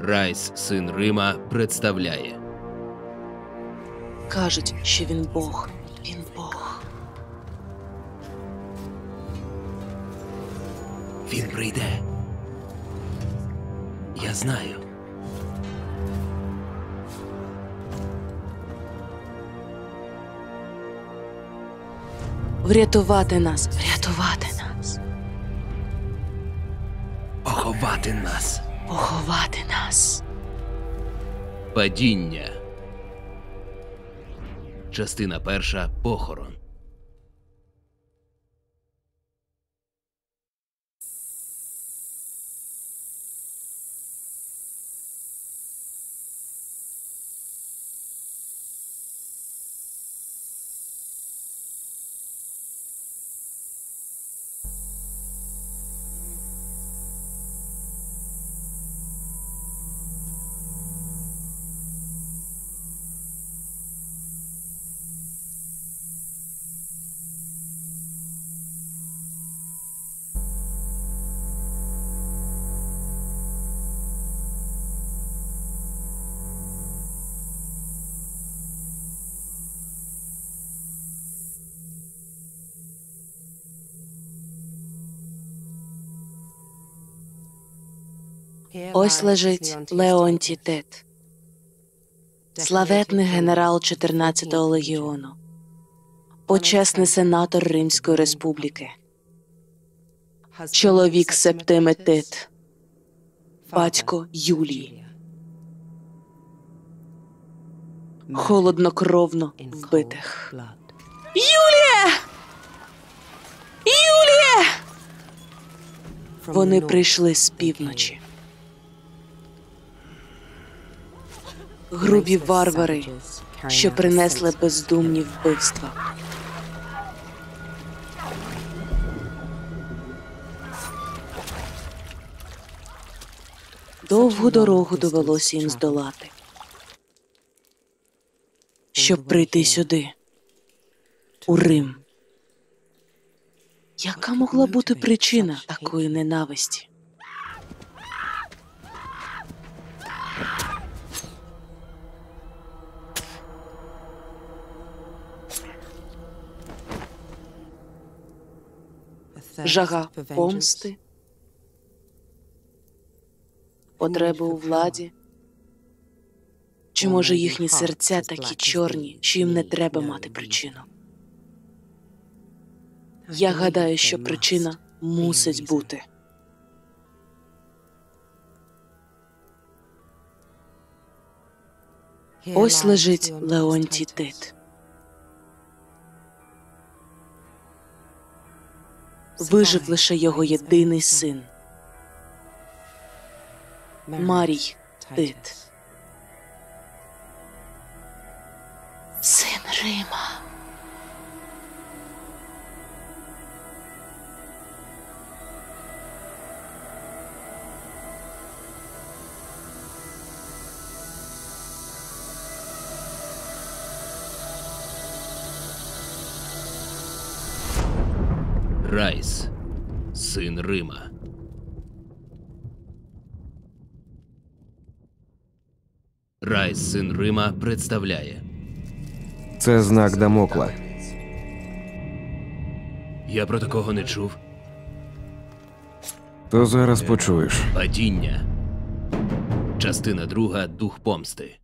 Райс, син Рима, представляє Кажуть, що він Бог. Він Бог. Він прийде. Я знаю. Врятувати нас, врятувати нас, Поховати нас. Поховати нас. Падіння. Частина перша. Похорон. Ось лежить Леонтій Тет, славетний генерал 14-го легіону, почесний сенатор Римської республіки, чоловік Септими Тит, батько Юлії, холоднокровно вбитих. Юлія! Юлія! Вони прийшли з півночі. Грубі варвари, що принесли бездумні вбивства. Довгу дорогу довелося їм здолати, щоб прийти сюди, у Рим. Яка могла бути причина такої ненависті? Жага помсти, потреби у владі. Чи може їхні серця такі чорні, що їм не треба мати причину? Я гадаю, що причина мусить бути. Ось лежить Леонтій Тит. Вижив лише його єдиний син Марій Тит. Син Рима. Райс, син Рима. Райс, син Рима, представляє. Це знак Дамокла. Я про такого не чув. То зараз почуєш. Падіння. Частина друга. Дух помсти.